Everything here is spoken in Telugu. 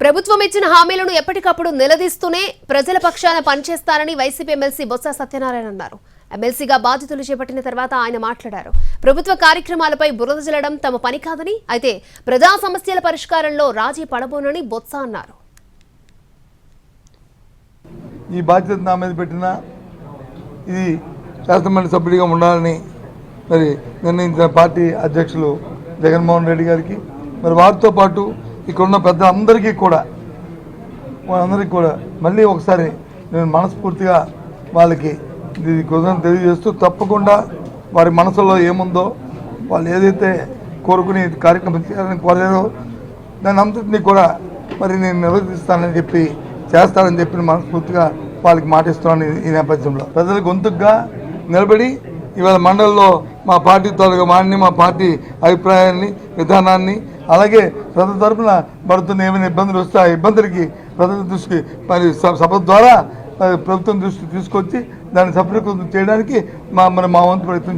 ప్రభుత్వం ఇచ్చిన హామీలను ఎప్పటికప్పుడు నిలదీస్తూనే ప్రజల పక్షాన పనిచేస్తారని వైసీపీ ఎమ్మెల్సీ బొత్స సత్యనారాయణ అన్నారు. ఎమ్మెల్సీగా బాధ్యతలు చేపట్టిన తర్వాత ఆయన మాట్లాడారు. ప్రభుత్వ కార్యక్రమాలపై బురద జల్లడం తమ పని కాదని అయితే ప్రజా సమస్యల పరిష్కారంలో రాజీ పడబోనని బొత్స అన్నారు. ఈ బాధ్యత నా మీద పెట్టిన ఇది శాసనమండలి సభ్యుడిగా ఉండాలని మరి నిర్ణయించిన పార్టీ అధ్యక్షులు జగన్మోహన్ రెడ్డి గారికి మరి వారితో పాటు ఇక్కడ ఉన్న పెద్దలందరికీ కూడా వాళ్ళందరికీ కూడా మళ్ళీ ఒకసారి నేను మనస్ఫూర్తిగా వాళ్ళకి ఇది కృతజ్ఞతలు తెలియజేస్తూ తప్పకుండా వారి మనసులో ఏముందో వాళ్ళు ఏదైతే కోరుకుని కార్యక్రమం చేయాలని కోరారో దాని అంతటినీ కూడా మరి నేను నిర్వర్తిస్తానని చెప్పి చేస్తానని చెప్పి మనస్ఫూర్తిగా వాళ్ళకి మాటిస్తున్నాను ఈ- నేపథ్యంలో. ప్రజల గొంతుగా నిలబడి ఇవాళ మండలిలో మా పార్టీ తాలూకా వాడిని మా పార్టీ అభిప్రాయాన్ని విధానాన్ని అలాగే ప్రజల తరపున పడుతున్న ఏమైనా ఇబ్బందులు వస్తే ఆ ఇబ్బందులకి ప్రజల దృష్టికి మరి సభ ద్వారా ప్రభుత్వం దృష్టికి తీసుకొచ్చి దాన్ని సఫలీకృతం చేయడానికి మా మరి మా వంతు ప్రయత్నం